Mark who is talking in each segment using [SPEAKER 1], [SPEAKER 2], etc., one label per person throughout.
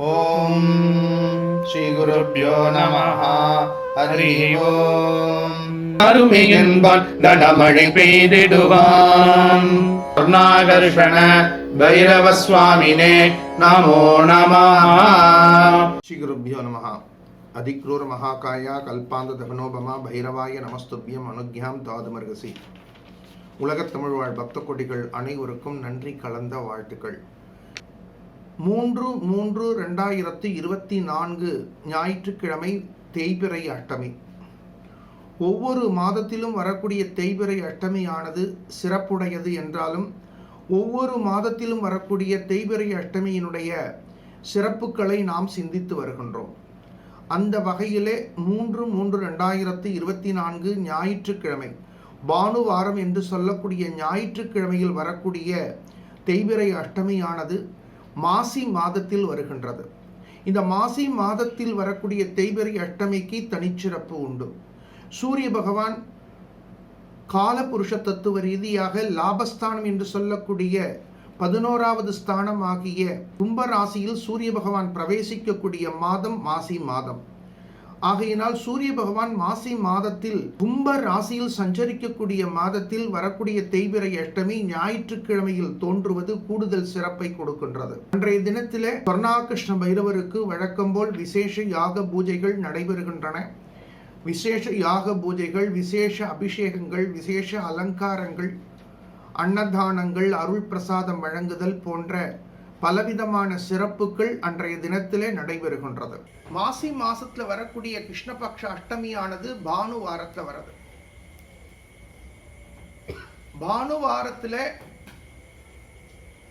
[SPEAKER 1] ॐ श्रीगुरुभ्यो नमः। हरि ओम्। அருமையின்பான் தடமழை பெய்திடுவான். கருணாகர்ஷண பைரவ சுவாமினே நமோ. நமஹ
[SPEAKER 2] ஸ்ரீ குருபியோ நமஹ. அதிக்ரூர மகாகாயா கல்பாந்த தகனோபமா பைரவாய நமஸ்துபியம் அனுக்யாம் தாதுமர்கசி. உலகத் தமிழ் வாழ் பக்த கொடிகள் அனைவருக்கும் நன்றி கலந்த வாழ்த்துக்கள். மூன்று மூன்று ரெண்டாயிரத்தி இருபத்தி நான்கு ஞாயிற்றுக்கிழமை தேய்பிறை அஷ்டமி. ஒவ்வொரு மாதத்திலும் வரக்கூடிய தேய்பிறை அஷ்டமியானது சிறப்புடையது என்றாலும் ஒவ்வொரு மாதத்திலும் வரக்கூடிய தேய்பிறை அஷ்டமியினுடைய சிறப்புகளை நாம் சிந்தித்து வருகின்றோம். அந்த வகையிலே மூன்று மூன்று ரெண்டாயிரத்தி இருபத்தி நான்கு ஞாயிற்றுக்கிழமை பானுவாரம் என்று சொல்லக்கூடிய ஞாயிற்றுக்கிழமையில் வரக்கூடிய தெய்விரை அஷ்டமியானது மாசி மாதத்தில் வருகின்றது. இந்த மாசி மாதத்தில் வரக்கூடிய தேய்பிறை அஷ்டமிக்கு தனிச்சிறப்பு உண்டு. சூரிய பகவான் காலபுருஷ தத்துவ ரீதியாக லாபஸ்தானம் என்று சொல்லக்கூடிய பதினோராவது ஸ்தானம் ஆகிய கும்ப ராசியில் சூரிய பகவான் பிரவேசிக்கக்கூடிய மாதம் மாசி மாதம். ஆகையினால் சூரிய பகவான் மாசி மாதத்தில் கும்ப ராசியில் சஞ்சரிக்கக்கூடிய மாதத்தில் வரக்கூடிய தேய்பிறை அஷ்டமி ஞாயிற்றுக்கிழமையில் தோன்றுவது கூடுதல் சிறப்பை கொடுக்கின்றது. அன்றைய தினத்திலே சொர்ணாகிருஷ்ண பைரவருக்கு வழக்கம்போல் விசேஷ யாக பூஜைகள் நடைபெறுகின்றன. விசேஷ யாக பூஜைகள் விசேஷ அபிஷேகங்கள் விசேஷ அலங்காரங்கள் அன்னதானங்கள் அருள் பிரசாதம் வழங்குதல் போன்ற பலவிதமான சிறப்புகள் அன்றைய தினத்திலே நடைபெறுகின்றது. மாசி மாசத்துல வரக்கூடிய கிருஷ்ணபக்ஷ அஷ்டமியானது வரது பானு வாரத்தில்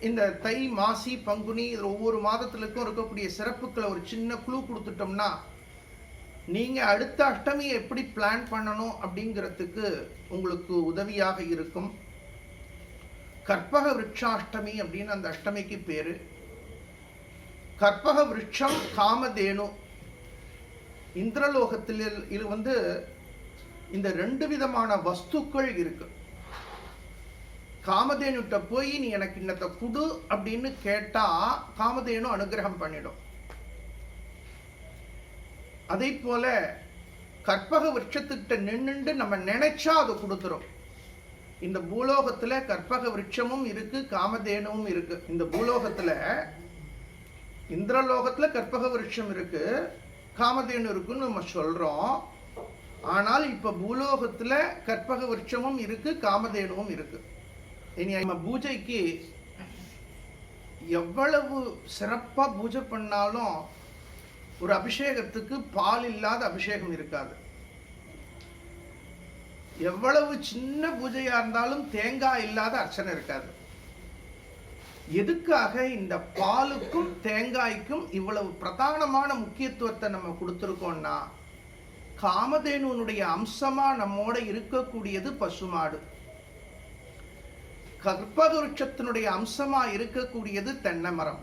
[SPEAKER 2] இந்த தை மாசி பங்குனி இதில் ஒவ்வொரு மாதத்திலுக்கும் இருக்கக்கூடிய சிறப்புகளை ஒரு சின்ன குழு கொடுத்துட்டோம்னா நீங்கள் அடுத்த அஷ்டமியை எப்படி பிளான் பண்ணணும் அப்படிங்கிறதுக்கு உங்களுக்கு உதவியாக இருக்கும். கற்பக விருட்சாஷ்டமி அப்படின்னு அந்த அஷ்டமிக்கு பேர். கற்பக விருட்சம் காமதேனு. இந்திரலோகத்தில் இது வந்து இந்த ரெண்டு விதமான வஸ்துக்கள் இருக்கு. காமதேனுட்ட போய் நீ எனக்கு இன்னத்தை குடு அப்படின்னு கேட்டா காமதேனு அனுகிரகம் பண்ணிடும். அதே போல கற்பக விருட்சத்துக்கிட்ட நின்றுண்டு நம்ம நினைச்சா அதை கொடுத்துரும். இந்த பூலோகத்துல கற்பக விருட்சமும் இருக்கு காமதேனுவும் இருக்கு. இந்த பூலோகத்துல இந்திரலோகத்துல கற்பக விருட்சம் இருக்கு காமதேனு இருக்குன்னு நம்ம சொல்றோம். ஆனால் இப்ப பூலோகத்துல கற்பக விருட்சமும் இருக்கு காமதேனுவும் இருக்கு. இனி நம்ம பூஜைக்கு எவ்வளவு சிறப்பா பூஜை பண்ணாலும் ஒரு அபிஷேகத்துக்கு பால் இல்லாத அபிஷேகம் இருக்காது. எவ்வளவு சின்ன பூஜையாக இருந்தாலும் தேங்காய் இல்லாத அர்ச்சனை இருக்காது. எதுக்காக இந்த பாலுக்கும் தேங்காய்க்கும் இவ்வளவு பிரதானமான முக்கியத்துவத்தை நம்ம கொடுத்துருக்கோம்னா காமதேனுனுடைய அம்சமாக நம்மோட இருக்கக்கூடியது பசுமாடு. கற்பகவருஷத்தினுடைய அம்சமாக இருக்கக்கூடியது தென்னை மரம்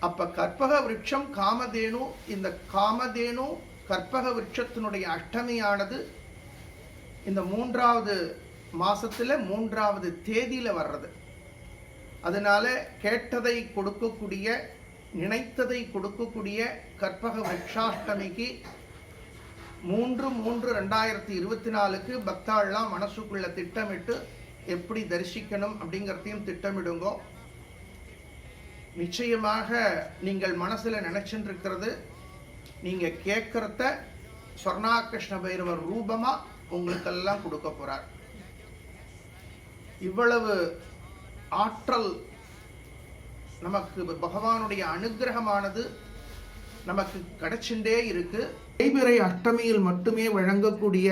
[SPEAKER 2] அப்போ கற்பக விருட்சம் காமதேனு இந்த காமதேனு கற்பக விருட்சத்தினுடைய அஷ்டமியானது இந்த மூன்றாவது மாதத்தில் மூன்றாவது தேதியில் வர்றது. அதனால கேட்டதை கொடுக்கக்கூடிய நினைத்ததை கொடுக்கக்கூடிய கற்பக விருட்சாஷ்டமிக்கு மூன்று மூன்று ரெண்டாயிரத்தி இருபத்தி நாலுக்கு பக்தாள்லாம் மனசுக்குள்ள திட்டமிட்டு எப்படி தரிசிக்கணும் அப்படிங்கிறதையும் திட்டமிடுங்கோ. நிச்சயமாக நீங்கள் மனசில் நினைச்சுட்டு இருக்கிறது நீங்க கேட்கறத சொர்ணாகிருஷ்ண பைரவர் ரூபமா உங்களுக்கெல்லாம் கொடுக்க போறார். இவ்வளவு ஆற்றல் நமக்கு பகவானுடைய அனுகிரகமானது நமக்கு கிடைச்சுட்டே இருக்கு. கைபிறை அஷ்டமியில் மட்டுமே வழங்கக்கூடிய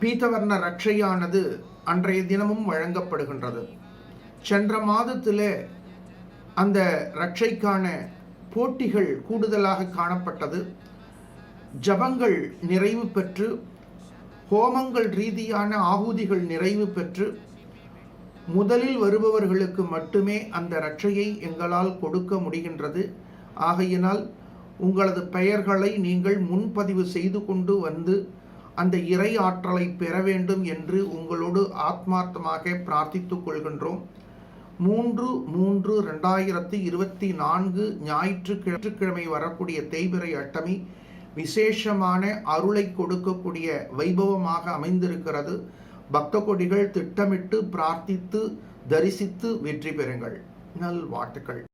[SPEAKER 2] பீத்தவர்ண ரட்சையானது அன்றைய தினமும் வழங்கப்படுகின்றது. சென்ற மாதத்திலே அந்த ரட்சைக்கான போட்டிகள் கூடுதலாக காணப்பட்டது. ஜபங்கள் நிறைவு பெற்று ஹோமங்கள் ரீதியான ஆகுதிகள் நிறைவு பெற்று முதலில் வருபவர்களுக்கு மட்டுமே அந்த ரட்சையை எங்களால் கொடுக்க முடிகின்றது. ஆகையினால் உங்களது பெயர்களை நீங்கள் முன்பதிவு செய்து கொண்டு வந்து அந்த இறை ஆற்றலை பெற வேண்டும் என்று உங்களோடு ஆத்மார்த்தமாக பிரார்த்தித்துக் கொள்கின்றோம். மூன்று மூன்று ரெண்டாயிரத்தி இருபத்தி நான்கு ஞாயிற்றுக்கிழமை வரக்கூடிய தேய்பிறை அட்டமி விசேஷமான அருளை கொடுக்கக்கூடிய வைபவமாக அமைந்திருக்கிறது. பக்த கொடிகள் திட்டமிட்டு பிரார்த்தித்து தரிசித்து வெற்றி பெறுங்கள். நல் வாழ்த்துக்கள்